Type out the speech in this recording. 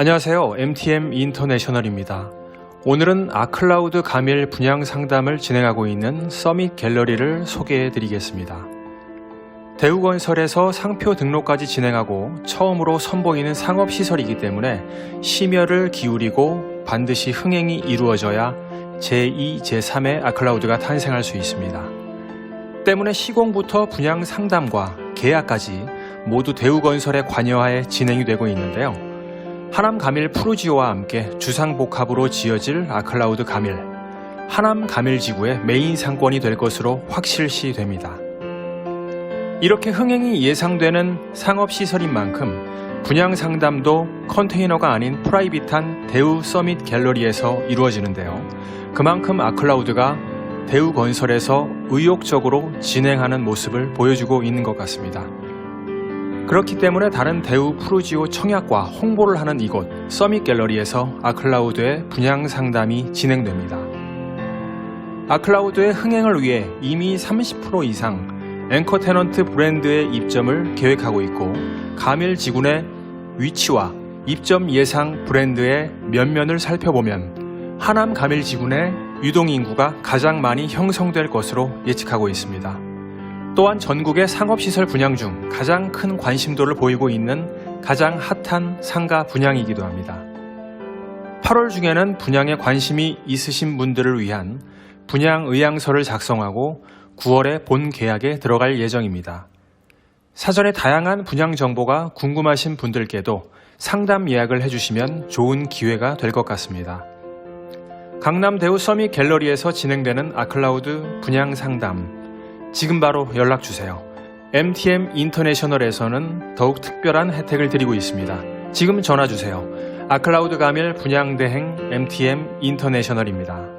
안녕하세요. MTM 인터내셔널입니다. 오늘은 아클라우드 가밀 분양 상담을 진행하고 있는 서밋 갤러리를 소개해 드리겠습니다. 대우건설에서 상표 등록까지 진행하고 처음으로 선보이는 상업시설이기 때문에 심혈을 기울이고 반드시 흥행이 이루어져야 제2, 제3의 아클라우드가 탄생할 수 있습니다. 때문에 시공부터 분양 상담과 계약까지 모두 대우건설의 관여하에 진행이 되고 있는데요. 하남 가밀 푸르지오와 함께 주상복합으로 지어질 아클라우드 가밀, 하남 가밀 지구의 메인 상권이 될 것으로 확실시 됩니다. 이렇게 흥행이 예상되는 상업시설인 만큼 분양 상담도 컨테이너가 아닌 프라이빗한 대우 서밋 갤러리에서 이루어지는데요. 그만큼 아클라우드가 대우 건설에서 의욕적으로 진행하는 모습을 보여주고 있는 것 같습니다. 그렇기 때문에 다른 대우 푸르지오 청약과 홍보를 하는 이곳 서밋 갤러리에서 아클라우드의 분양 상담이 진행됩니다. 아클라우드의 흥행을 위해 이미 30% 이상 앵커 테넌트 브랜드의 입점을 계획하고 있고 가밀 지군의 위치와 입점 예상 브랜드의 면면을 살펴보면 하남 가밀 지군의 유동 인구가 가장 많이 형성될 것으로 예측하고 있습니다. 또한 전국의 상업시설 분양 중 가장 큰 관심도를 보이고 있는 가장 핫한 상가 분양이기도 합니다. 8월 중에는 분양에 관심이 있으신 분들을 위한 분양 의향서를 작성하고 9월에 본 계약에 들어갈 예정입니다. 사전에 다양한 분양 정보가 궁금하신 분들께도 상담 예약을 해주시면 좋은 기회가 될 것 같습니다. 강남 대우 서밋 갤러리에서 진행되는 아클라우드 분양 상담 지금 바로 연락 주세요. MTM 인터내셔널에서는 더욱 특별한 혜택을 드리고 있습니다. 지금 전화 주세요. 아클라우드 가밀 분양 대행 MTM 인터내셔널입니다.